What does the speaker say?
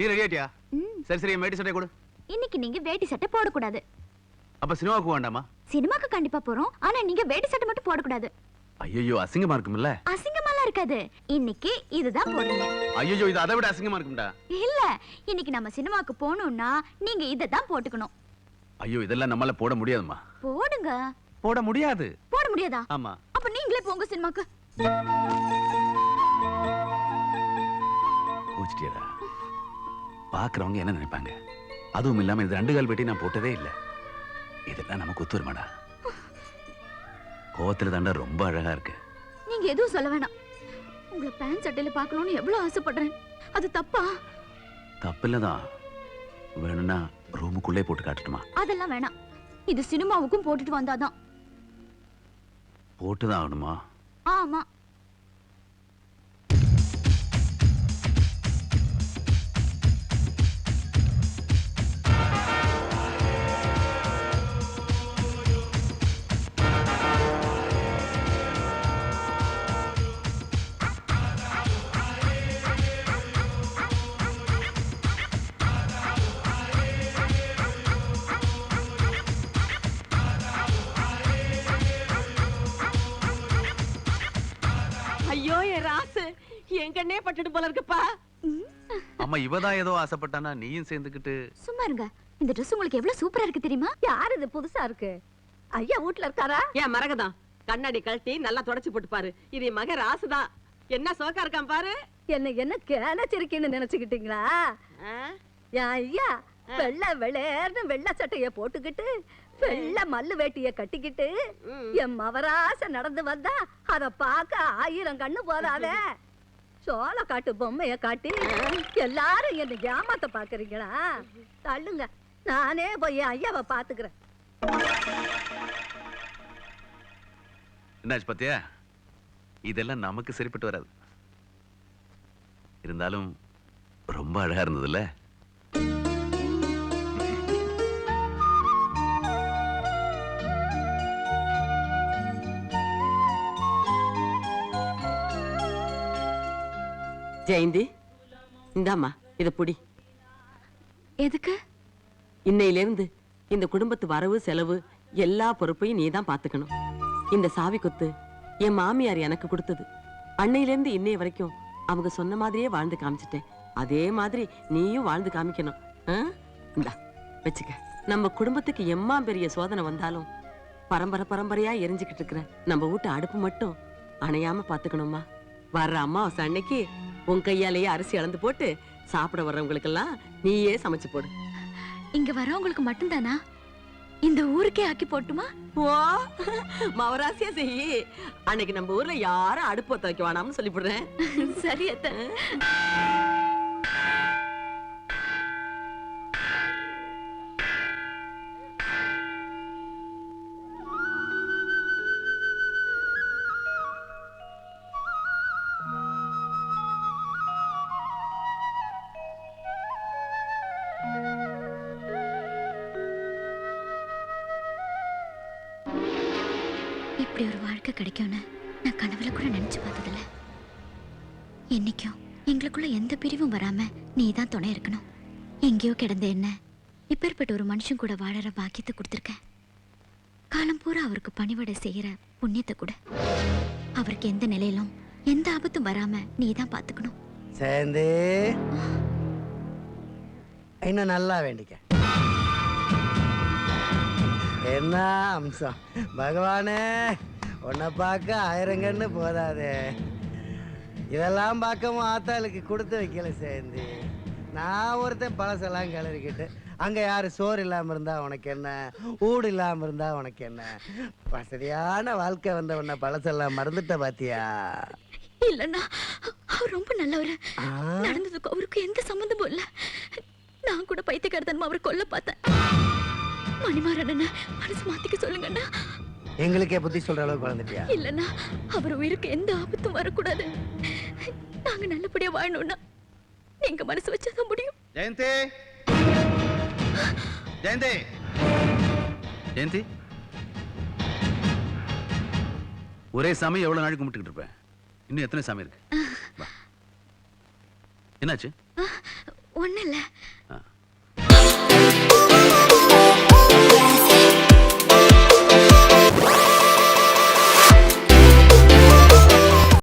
நீ ரெடி சரி சரி வேட்டி சட்டை கொடு. இன்னைக்கு நீங்க வேட்டி சட்டை போடக்கூடாது. அப்ப சினிமாவுக்கு வேண்டாமா சினிமாக்கு கண்டிப்பா போறோம். ஆனா நீங்க வேட்டி சட்டை மட்டும் போடக்கூடாது. ஐயோ அசிங்கமா இருக்கும்ல? அசிங்கமாலாம் இருக்காது. இன்னைக்கு இதுதான் போடுறீங்க ஐயோ இது அதை விட அசிங்கமா இருக்கும்டா. இல்ல இன்னைக்கு நம்ம சினிமாக்கு போகணும்னா நீங்க இதை தான் போட்டுக்கணும். ஐயோ இதெல்லாம் நம்மளால போட முடியாதும்மா. போடுங்க. போட முடியாது. போட முடியாதா? ஆமா. அப்ப நீங்களே போங்க சினிமாக்கு. பூச்சிட்டியடா. பாக்குறவங்க என்ன நினைப்பாங்க? அதுவும் இல்லாம இது ரெண்டு கால் வெட்டி நான் போட்டதே இல்ல. இதெல்லாம் நமக்கு ஒத்து வருமாடா கோவத்துல தாண்டா ரொம்ப அழகா இருக்கு. நீங்க எதுவும் சொல்ல வேணாம். உங்களை பேண்ட் சட்டையில பார்க்கணும்னு எவ்வளவு ஆசைப்படுறேன். அது தப்பா? தப்பில்லதான். வேணும்னா ரூமுக்குள்ளே போட்டு காட்டட்டுமா? அதெல்லாம் வேணாம். இது சினிமாவுக்கும் போட்டுட்டு வந்தாதான். போட்டுதான் ஆகணுமா? ஆமா. என் கண்ணே பட்டுட்டு போல இருக்குப்பா அம்மா இவதான் ஏதோ ஆசைப்பட்டானா? நீயும் சேர்ந்துக்கிட்டு. சும்மா இருங்க. இந்த Dress உங்களுக்கு எவ்வளவு சூப்பரா இருக்கு தெரியுமா? யார் இது புதுசா இருக்கு? ஐயா வீட்ல இருக்காரா? ஏன் மரகதான் கண்ணாடி கழட்டி நல்லா தொடச்சு போட்டு பாரு இது மக ராசுதான் என்ன சோக்கா இருக்கான் பாரு. என்ன என்ன கேனச்சிருக்கேன்னு நினைச்சுக்கிட்டீங்களா? ஐயா வெள்ளை வெளேர்னு வெள்ளை சட்டைய போட்டுக்கிட்டு வெள்ளை மல்லு வேட்டிய கட்டிக்கிட்டு. என் மவராச நடந்து வந்தா அத பார்க்க ஆயிரம் கண்ணு போதாதே. சோள காட்டு பொம்மைய காட்டி எல்லாரும் என்ன ஏமாத்த பாக்குறீங்களா? தள்ளுங்க. நானே போய் என் ஐயாவை பாத்துக்கிறேன். என்னாச்சு பாத்தியா? இதெல்லாம் நமக்கு சரிப்பட்டு வராது. இருந்தாலும் ரொம்ப அழகா இருந்ததுல்ல? ஜெயந்தி இந்தாம்மா இத புடி. எதுக்கு? இன்னையில இருந்து இந்த குடும்பத்து வரவு செலவு எல்லா பொறுப்பையும் நீ தான் பாத்துக்கணும் இந்த சாவி கொத்து என் மாமியார் எனக்கு கொடுத்தது. அன்னையில இருந்து இன்னைய வரைக்கும் அவங்க சொன்ன மாதிரியே வாழ்ந்து காமிச்சிட்டேன். அதே மாதிரி நீயும் வாழ்ந்து காமிக்கணும்? இந்தா வச்சுக்க. நம்ம குடும்பத்துக்கு எம்மா பெரிய சோதனை வந்தாலும் பரம்பரை பரம்பரையா எரிஞ்சுக்கிட்டு இருக்கிற நம்ம வீட்டு அடுப்பு மட்டும் அணையாம பாத்துக்கணுமா வர்ற அம்மாவாசை அன்னைக்கு உன் கையாலேயே அரிசி அளந்து போட்டு சாப்பிட வர்றவங்களுக்கெல்லாம் நீயே சமைச்சு போடு. இங்க வரவங்களுக்கு மட்டும்தானா? இந்த ஊருக்கே ஆக்கி போட்டுமா? ஓ மவராசியா செய்யி அன்னைக்கு நம்ம ஊர்ல யாரும் அடுப்பு வைக்க வேணாம்னு சொல்லிவிடுறேன். சரி அத்தை. இப்படி ஒரு வாழ்க்கை கிடைக்கும்னு நான் கனவுல கூட நினைச்சு பார்த்ததில்ல. என்னைக்கும் எங்களுக்குள்ள எந்த பிரிவும் வராம நீ தான் துணை இருக்கணும். எங்கேயோ கிடந்த என்ன இப்பேற்பட்ட ஒரு மனுஷன் கூட வாழற பாக்கியத்தை கொடுத்துருக்க காலம் பூரா அவருக்கு பணிவடை செய்யற புண்ணியத்தை கூட. அவருக்கு எந்த நிலையிலும் எந்த ஆபத்தும் வராம நீ தான் பாத்துக்கணும். சேர்ந்து. இன்னும் நல்லா வேண்டிக்க. என்ன அம்சம்? பகவானே உன்னை பார்க்க ஆயிரங்கன்னு போதாதே. இதெல்லாம் பார்க்கவும் ஆத்தாளுக்கு கொடுத்து வைக்கல சேர்ந்து நான் ஒருத்தன் பழசெல்லாம் கிளறிக்கிட்டு அங்கே யார் சோறு இல்லாமல் இருந்தா உனக்கு என்ன? ஊடு இல்லாமல் இருந்தா உனக்கு என்ன? வசதியான வாழ்க்கை வந்த உன்னை பழசெல்லாம் மறந்துட்ட பாத்தியா? இல்லன்னா அவர் ரொம்ப நல்லவர். நடந்ததுக்கு அவருக்கு எந்த சம்மந்தமும் இல்ல. நான் கூட பைத்தியக்காரத்தனமா அவரை கொல்ல பார்த்தேன். மணிமாறன் மனசு மாத்திக்க சொல்லுங்கண்ணா எங்களுக்கே புத்தி சொல்ற அளவுக்கு வளர்ந்துட்டியா? இல்லன்னா அவர் உயிருக்கு எந்த ஆபத்தும் வரக்கூடாது. நாங்க நல்லபடியா வாழணும்னா நீங்க மனசு வச்சாதான் முடியும். ஜெயந்தி! ஜெயந்தி! ஜெயந்தி? ஒரே சாமி எவ்வளவு நாளைக்கு கும்பிட்டுக்கிட்டு இருப்பேன் இன்னும் எத்தனை சாமி இருக்கு? வா. என்னாச்சு? ஒன்றும் இல்லை